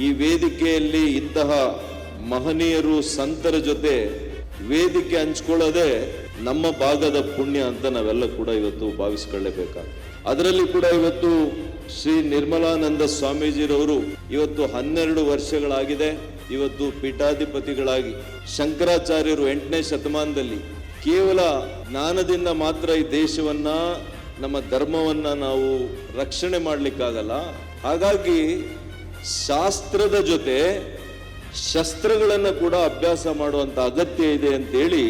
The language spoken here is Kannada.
ಇಂತಹ ಮಹನೀಯರು ಸಂತರ ಜೊತೆ ವೇದಿಕೆ ಹಂಚ್ಕೊಳ್ಳೋದೇ ನಮ್ಮ ಭಾಗದ ಪುಣ್ಯ ಅಂತ ನಾವೆಲ್ಲ ಕೂಡ ಇವತ್ತು ಭಾವಿಸ್ಕೊಳ್ಳೇಬೇಕಾಗ್ತದೆ ಅದರಲ್ಲಿ ಕೂಡ ಇವತ್ತು ಶ್ರೀ ನಿರ್ಮಲಾನಂದ ಸ್ವಾಮೀಜಿರವರು ಇವತ್ತು ಹನ್ನೆರಡು ವರ್ಷಗಳಾಗಿದೆ. ಇವತ್ತು ಪೀಠಾಧಿಪತಿಗಳಾಗಿ ಶಂಕರಾಚಾರ್ಯರು ಎಂಟನೇ ಶತಮಾನದಲ್ಲಿ ಕೇವಲ ಜ್ಞಾನದಿಂದ ಮಾತ್ರ ಈ ದೇಶವನ್ನ, ನಮ್ಮ ಧರ್ಮವನ್ನ ನಾವು ರಕ್ಷಣೆ ಮಾಡಲಿಕ್ಕಾಗಲ್ಲ. ಹಾಗಾಗಿ ಶಾಸ್ತ್ರದ ಜೊತೆ ಶಸ್ತ್ರಗಳನ್ನು ಕೂಡ ಅಭ್ಯಾಸ ಮಾಡುವಂಥ ಅಗತ್ಯ ಇದೆ ಅಂತೇಳಿ